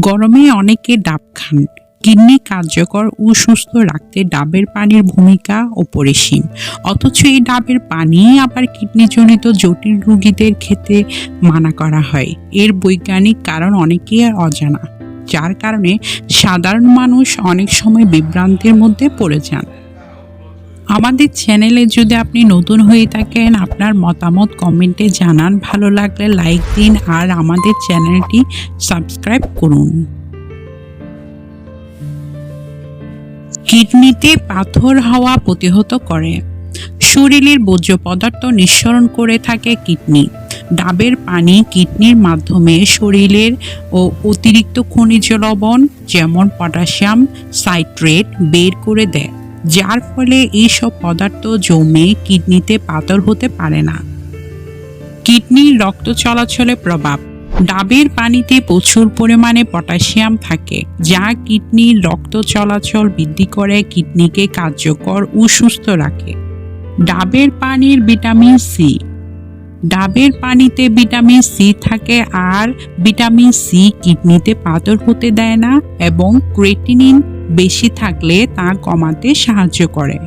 গরমে অনেকে ডাব খান। কিডনি কার্যকর ও সুস্থ রাখতে ডাবের পানির ভূমিকা অপরিসীম। অথচ এই ডাবের পানি আবার কিডনিজনিত জটিল রোগীদের খেতে মানা করা হয়। এর বৈজ্ঞানিক কারণ অনেকেই অজানা, যার কারণে সাধারণ মানুষ অনেক সময় বিভ্রান্তির মধ্যে পড়ে যান। আমাদের চ্যানেলে যদি আপনি নতুন হয়ে থাকেন, আপনার মতামত কমেন্টে জানান। ভালো লাগলে লাইক দিন আর আমাদের চ্যানেলটি সাবস্ক্রাইব করুন। কিডনিতে পাথর হওয়া প্রতিহত করে। শরীরের বর্জ্য পদার্থ নিঃসরণ করে থাকে কিডনি। ডাবের পানি কিডনির মাধ্যমে শরীরের ও অতিরিক্ত খনিজ লবণ, যেমন পটাশিয়াম সাইট্রেট, বের করে দেয়। যার ফলে এইসব পদার্থ জমে কিডনিতে পাথর হতে পারে না। কিডনির রক্ত চলাচলে প্রভাব। ডাবের পানিতে প্রচুর পরিমাণে পটাশিয়াম থাকে, যা কিডনির রক্ত চলাচল বৃদ্ধি করে, কিডনিকে কার্যকর ও সুস্থ রাখে। ডাবের পানির ভিটামিন সি ডাবের পানিতে ভিটামিন সি থাকে আর ভিটামিন সি কিডনিতে পাথর হতে দেয় না এবং ক্রেটিনিন বেশি থাকলে তা কমাতে সাহায্য করে।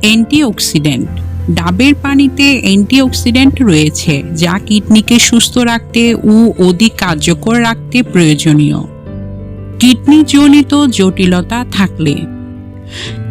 অ্যান্টিঅক্সিডেন্ট। ডাবের পানিতে অ্যান্টিঅক্সিডেন্ট রয়েছে, যা কিডনিকে সুস্থ রাখতে ও অধিক কার্যকর রাখতে প্রয়োজনীয়। কিডনিজনিত জটিলতা থাকলে।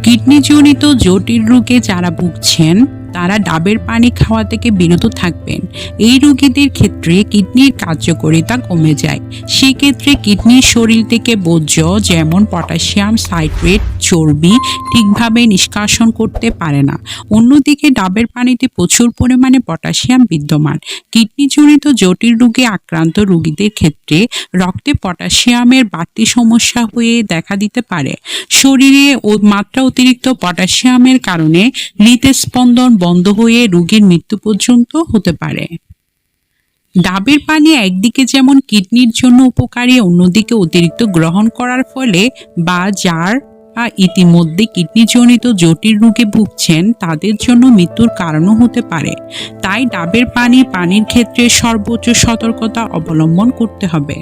কিডনিজনিত জটিল রোগে যারা ভুগছেন তারা ডাবের পানি খাওয়া থেকে বিরত থাকবেন। এই রোগীদের ক্ষেত্রে কিডনির কার্যকারিতা কমে যায়। সেক্ষেত্রে কিডনির শরীর থেকে বর্জ্য যেমন পটাশিয়াম, সাইট্রেট, চর্বি ঠিকভাবে নিষ্কাশন করতে পারে না। অন্যদিকে ডাবের পানিতে প্রচুর পরিমাণে পটাশিয়াম বিদ্যমান। কিডনিজনিত জটিল রোগে আক্রান্ত রোগীদের ক্ষেত্রে রক্তে পটাশিয়ামের বাড়তি সমস্যা হয়ে দেখা দিতে পারে। শরীরে মাত্রা অতিরিক্ত পটাশিয়ামের কারণে হৃদস্পন্দন বন্ধ হয়ে রোগীর মৃত্যু পর্যন্ত হতে পারে। ডাবের পানি একদিকে যেমন কিডনির জন্য উপকারী, অন্যদিকে অতিরিক্ত গ্রহণ করার ফলে বা যার বা ইতিমধ্যে কিডনিজনিত জটিল রোগে ভুগছেন, তাদের জন্য মৃত্যুর কারণও হতে পারে। তাই ডাবের পানি, পানির ক্ষেত্রে সর্বোচ্চ সতর্কতা অবলম্বন করতে হবে।